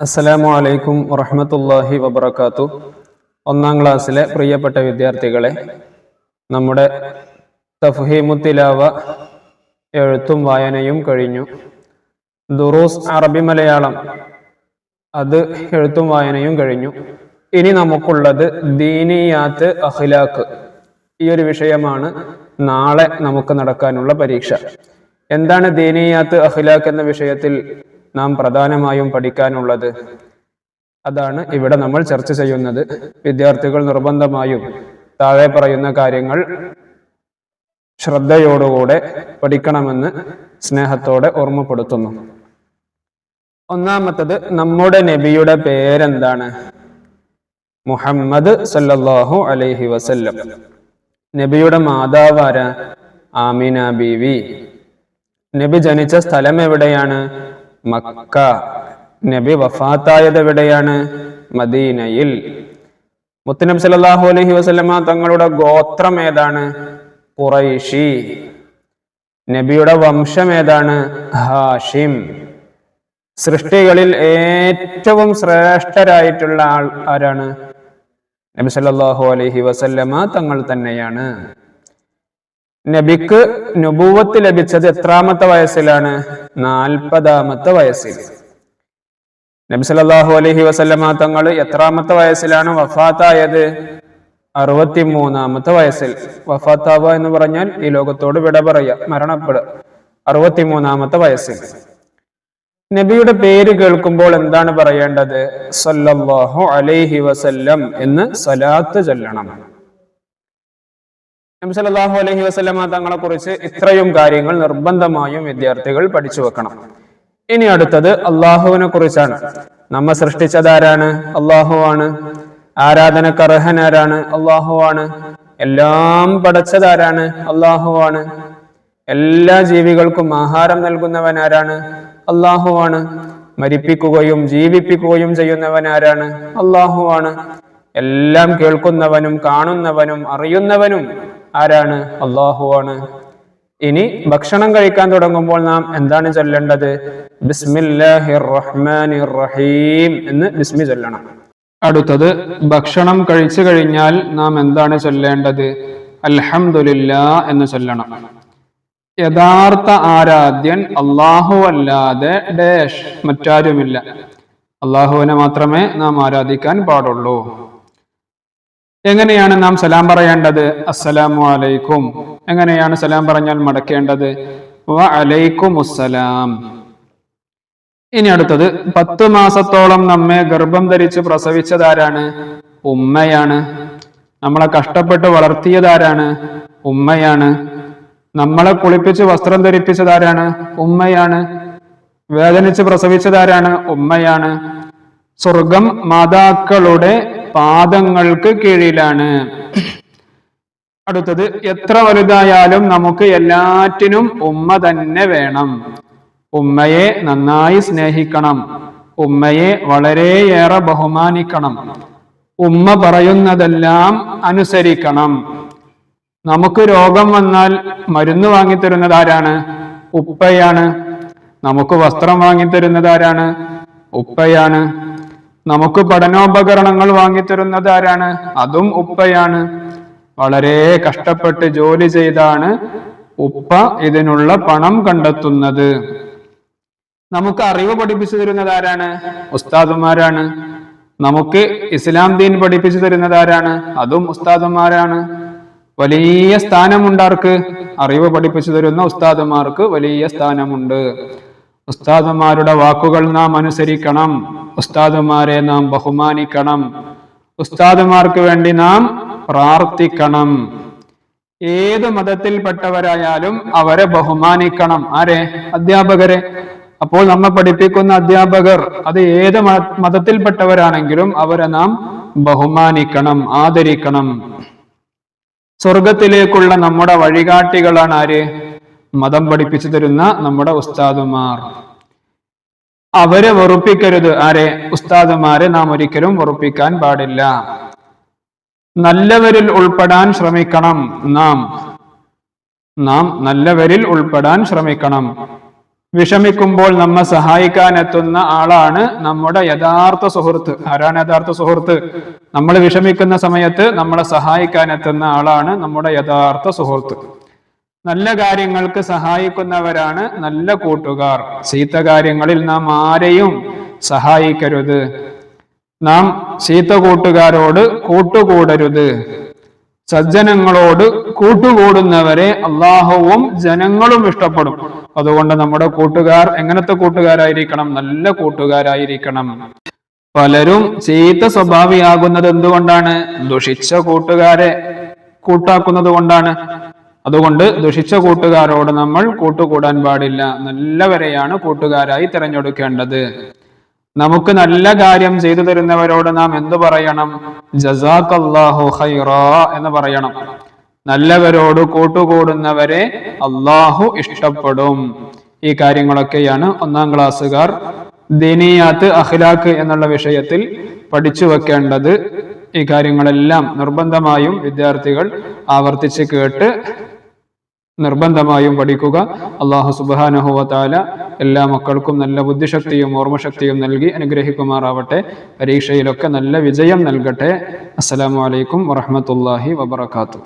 അസ്സലാമു അലൈക്കും വറഹമത്തല്ലാഹി വബർക്കാത്തു ഒന്നാം ക്ലാസ്സിലെ പ്രിയപ്പെട്ട വിദ്യാർത്ഥികളെ നമ്മുടെ തഫ്ഹീമുത്തിലാവ എഴുത്തും വായനയും കഴിഞ്ഞു. ദുറൂസ് അറബി മലയാളം അത് എഴുത്തും വായനയും കഴിഞ്ഞു. ഇനി നമുക്കുള്ളത് ദീനിയാത്ത് അഖിലാഖ് ഈ ഒരു വിഷയമാണ് നാളെ നമുക്ക് നടക്കാനുള്ള പരീക്ഷ. എന്താണ് ദീനിയാത്ത് അഖിലാഖ് എന്ന വിഷയത്തിൽ നാം പ്രധാനമായും പഠിക്കാനുള്ളത്. അതാണ് ഇവിടെ നമ്മൾ ചർച്ച ചെയ്യുന്നത്. വിദ്യാർത്ഥികൾ നിർബന്ധമായും താഴെ പറയുന്ന കാര്യങ്ങൾ ശ്രദ്ധയോടുകൂടെ പഠിക്കണമെന്ന് സ്നേഹത്തോടെ ഓർമ്മപ്പെടുത്തുന്നു. ഒന്നാമത്തത് നമ്മുടെ നബിയുടെ പേരെന്താണ്? മുഹമ്മദ് സല്ലല്ലാഹു അലൈഹി വസല്ലം. നബിയുടെ മാതാവാര ആമിന ബീവി. നബി ജനിച്ച സ്ഥലം എവിടെയാണ്? മക്ക. നബി വഫാത്തായത് എവിടെയാണ് മദീനയിൽ. മുത്തനബി സല്ലല്ലാഹു അലൈഹി വസല്ലമ തങ്ങളുടെ ഗോത്രം ഏതാണ്? ഖുറൈശി. നബിയുടെ വംശം ഏതാണ്? ഹാഷിം. സൃഷ്ടികളിൽ ഏറ്റവും ശ്രേഷ്ഠരായിട്ടുള്ള ആൾ ആരാണ്? നബി സല്ലല്ലാഹു അലൈഹി വസല്ലമ തങ്ങൾ തന്നെയാണ്. നബിക്ക് നുപൂവത്ത് ലഭിച്ചത് എത്രാമത്തെ വയസ്സിലാണ്? നാൽപ്പതാമത്തെ വയസ്സിൽ. നബി സല്ലല്ലാഹു അലഹി വസല്ലമ തങ്ങൾ എത്രാമത്തെ വയസ്സിലാണ് വഫാത്തായത്? അറുപത്തി മൂന്നാമത്തെ വയസ്സിൽ. വഫാത്താവ എന്ന് പറഞ്ഞാൽ ഈ ലോകത്തോട് വിട പറയുക മരണപ്പെടുക. അറുപത്തിമൂന്നാമത്തെ വയസ്സിൽ. നബിയുടെ പേര് കേൾക്കുമ്പോൾ എന്താണ് പറയേണ്ടത്? സല്ലല്ലാഹു അലൈഹി വസല്ലം എന്ന് സലാത്ത് ചൊല്ലണം. നബി സല്ലല്ലാഹു അലൈഹി വസല്ലമ തങ്ങളെ കുറിച്ച് ഇത്രയും കാര്യങ്ങൾ നിർബന്ധമായും വിദ്യാർത്ഥികൾ പഠിച്ചു വെക്കണം. ഇനി അടുത്തത് അള്ളാഹുവിനെ കുറിച്ചാണ് നമ്മെ സൃഷ്ടിച്ചതാരാണ്? അള്ളാഹു ആണ്. ആരാധനക്ക് അർഹനാരാണ് അള്ളാഹു ആണ്. എല്ലാം പടച്ചതാരാണ്? അള്ളാഹു ആണ്. എല്ലാ ജീവികൾക്കും ആഹാരം നൽകുന്നവൻ ആരാണ്? അള്ളാഹു ആണ്. മരിപ്പിക്കുകയും ജീവിപ്പിക്കുകയും ചെയ്യുന്നവൻ ആരാണ്? അള്ളാഹു ആണ്. എല്ലാം കേൾക്കുന്നവനും കാണുന്നവനും അറിയുന്നവനും ആരാണ്? അള്ളാഹു ആണ്. ഇനി ഭക്ഷണം കഴിക്കാൻ തുടങ്ങുമ്പോൾ നാം എന്താണ് ചൊല്ലേണ്ടത്? റഹീം എന്ന് ബിസ്മി ചൊല്ലണം. അടുത്തത് ഭക്ഷണം കഴിച്ചു കഴിഞ്ഞാൽ നാം എന്താണ് ചൊല്ലേണ്ടത്? അൽഹംദുലില്ലാ എന്ന് ചൊല്ലണം. യഥാർത്ഥ ആരാധ്യൻ അള്ളാഹു അല്ലാതെ ഡേഷ് മറ്റാരുമില്ല. അള്ളാഹുവിനെ മാത്രമേ നാം ആരാധിക്കാൻ പാടുള്ളൂ. എങ്ങനെയാണ് നാം സലാം പറയേണ്ടത്? അസ്സലാമു അലൈക്കും. എങ്ങനെയാണ് സലാം പറഞ്ഞാൽ മടക്കേണ്ടത്? അസ്സലാം ഇനി അടുത്തത് പത്ത് മാസത്തോളം നമ്മെ ഗർഭം ധരിച്ച് പ്രസവിച്ചതാരാണ്? ഉമ്മയാണ്. നമ്മളെ കഷ്ടപ്പെട്ട് വളർത്തിയതാരാണ്? ഉമ്മയാണ്. നമ്മളെ കുളിപ്പിച്ച് വസ്ത്രം ധരിപ്പിച്ചതാരാണ്? ഉമ്മയാണ്. വേദനിച്ച് പ്രസവിച്ചതാരാണ്? ഉമ്മയാണ്. സ്വർഗം മാതാക്കളുടെ പാദങ്ങൾക്ക് കീഴിലാണ്. അടുത്തത് എത്ര വലുതായാലും നമുക്ക് എല്ലാറ്റിനും ഉമ്മ തന്നെ വേണം. ഉമ്മയെ നന്നായി സ്നേഹിക്കണം. ഉമ്മയെ വളരെയേറെ ബഹുമാനിക്കണം. ഉമ്മ പറയുന്നതെല്ലാം അനുസരിക്കണം. നമുക്ക് രോഗം വന്നാൽ മരുന്ന് വാങ്ങിത്തരുന്നത് ആരാണ്? ഉപ്പയാണ്. നമുക്ക് വസ്ത്രം വാങ്ങിത്തരുന്നത് ആരാണ്? ഉപ്പയാണ്. നമുക്ക് പഠനോപകരണങ്ങൾ വാങ്ങിത്തരുന്നത് ആരാണ്? അതും ഉപ്പയാണ്. വളരെ കഷ്ടപ്പെട്ട് ജോലി ചെയ്താണ് ഉപ്പ ഇതിനുള്ള പണം കണ്ടെത്തുന്നത്. നമുക്ക് അറിവ് പഠിപ്പിച്ചു തരുന്നത് ആരാണ്? ഉസ്താദുമാരാണ്. നമുക്ക് ഇസ്ലാം ദീൻ പഠിപ്പിച്ചു തരുന്നത് ആരാണ്? അതും ഉസ്താദുമാരാണ്. വലിയ സ്ഥാനമുണ്ടാർക്ക് അറിവ് പഠിപ്പിച്ചു തരുന്ന ഉസ്താദുമാർക്ക് വലിയ സ്ഥാനമുണ്ട്. ഉസ്താദുമാരുടെ വാക്കുകൾ നാം അനുസരിക്കണം. ഉസ്താദുമാരെ നാം ബഹുമാനിക്കണം. ഉസ്താദുമാർക്ക് വേണ്ടി നാം പ്രാർത്ഥിക്കണം. ഏത് മതത്തിൽപ്പെട്ടവരായാലും അവരെ ബഹുമാനിക്കണം. ആരെ? അധ്യാപകരെ. അപ്പോൾ നമ്മെ പഠിപ്പിക്കുന്ന അധ്യാപകർ അത് ഏത് മതത്തിൽപ്പെട്ടവരാണെങ്കിലും അവരെ നാം ബഹുമാനിക്കണം ആദരിക്കണം. സ്വർഗത്തിലേക്കുള്ള നമ്മുടെ വഴികാട്ടികളാണ് ആര്? മതം പഠിപ്പിച്ചു തരുന്ന നമ്മുടെ ഉസ്താദുമാർ. അവരെ വെറുപ്പിക്കരുത്. ആരെ? ഉസ്താദുമാരെ നാം ഒരിക്കലും വെറുപ്പിക്കാൻ പാടില്ല. നല്ലവരിൽ ഉൾപ്പെടാൻ ശ്രമിക്കണം നാം. നാം നല്ലവരിൽ ഉൾപ്പെടാൻ ശ്രമിക്കണം. വിഷമിക്കുമ്പോൾ നമ്മെ സഹായിക്കാൻ എത്തുന്ന ആളാണ് നമ്മുടെ യഥാർത്ഥ സുഹൃത്ത്. ആരാണ് യഥാർത്ഥ സുഹൃത്ത്? നമ്മൾ വിഷമിക്കുന്ന സമയത്ത് നമ്മളെ സഹായിക്കാൻ എത്തുന്ന ആളാണ് നമ്മുടെ യഥാർത്ഥ സുഹൃത്ത്. നല്ല കാര്യങ്ങൾക്ക് സഹായിക്കുന്നവരാണ് നല്ല കൂട്ടുകാർ. ചീത്ത കാര്യങ്ങളിൽ നാം ആരെയും സഹായിക്കരുത്. നാം ചീത്ത കൂട്ടുകാരോട് കൂട്ടുകൂടരുത്. സജ്ജനങ്ങളോട് കൂട്ടുകൂടുന്നവരെ അള്ളാഹുവും ജനങ്ങളും ഇഷ്ടപ്പെടും. അതുകൊണ്ട് നമ്മുടെ കൂട്ടുകാർ എങ്ങനത്തെ കൂട്ടുകാരായിരിക്കണം? നല്ല കൂട്ടുകാരായിരിക്കണം. പലരും ചീത്ത സ്വഭാവിയാകുന്നത് എന്തുകൊണ്ടാണ്? ദുഷിച്ച കൂട്ടുകാരെ കൂട്ടാക്കുന്നത് കൊണ്ടാണ്. അതുകൊണ്ട് ദുഷിച്ച കൂട്ടുകാരോട് നമ്മൾ കൂട്ടുകൂടാൻ പാടില്ല. നല്ലവരെയാണ് കൂട്ടുകാരായി തിരഞ്ഞെടുക്കേണ്ടത്. നമുക്ക് നല്ല കാര്യം ചെയ്തു തരുന്നവരോട് നാം എന്തു പറയണം? ജസാഖല്ലാഹു ഖൈറാ എന്ന് പറയണം. നല്ലവരോട് കൂട്ടുകൂടുന്നവരെ അള്ളാഹു ഇഷ്ടപ്പെടും. ഈ കാര്യങ്ങളൊക്കെയാണ് ഒന്നാം ക്ലാസ്സുകാർ ദിനിയാത്ത് അഖിലാഖ് എന്നുള്ള വിഷയത്തിൽ പഠിച്ചു വെക്കേണ്ടത്. ഈ കാര്യങ്ങളെല്ലാം നിർബന്ധമായും വിദ്യാർത്ഥികൾ ആവർത്തിച്ച് കേട്ട് നിർബന്ധമായും പഠിക്കുക. അള്ളാഹു സുബാനഹുവത്താല എല്ലാ മക്കൾക്കും നല്ല ബുദ്ധിശക്തിയും ഓർമ്മശക്തിയും നൽകി അനുഗ്രഹിക്കുമാറാവട്ടെ. പരീക്ഷയിലൊക്കെ നല്ല വിജയം നൽകട്ടെ. അസ്സലാമു അലൈക്കും വറഹമത്തല്ലാഹി വബർക്കാത്തു